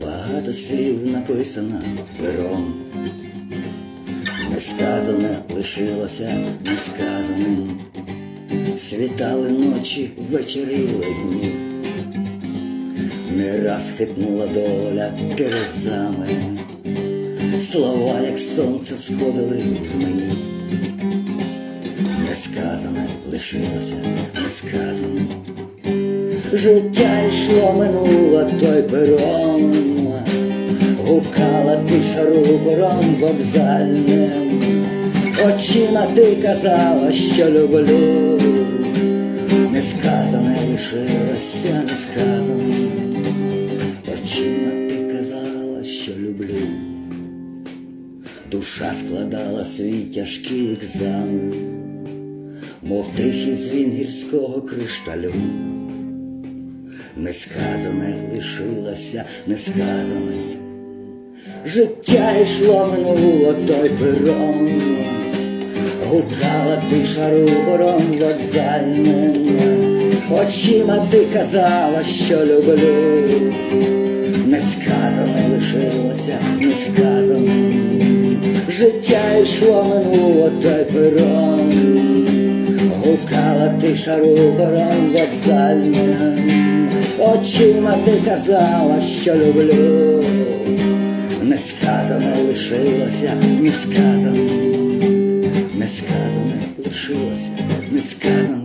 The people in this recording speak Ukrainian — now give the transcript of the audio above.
Багато слів написано пером, несказане лишилося несказаним. Світали ночі, вечеріли дні, не раз хитнула доля терезами, слова, як сонце, сходили в мені. Несказане лишилося несказаним. Життя йшло минуло той перон, гукала тиша рупором вокзальним, очима ти казала, що люблю, несказане лишилося несказаним, очима ти казала, що люблю, душа складала свій тяжкий екзамен, мов тихий дзвін гірського кришталю. Несказане лишилося несказане. Життя йшло минуло той перон, гукала тиша рубором вокзальним, очима ти казала, що люблю, несказане лишилося несказаним. Життя йшло минуло той перон, блукала ти шарубером вокзальним, очима ти казала, що люблю, не сказане лишилося, не сказане, не сказане лишилося, не сказане.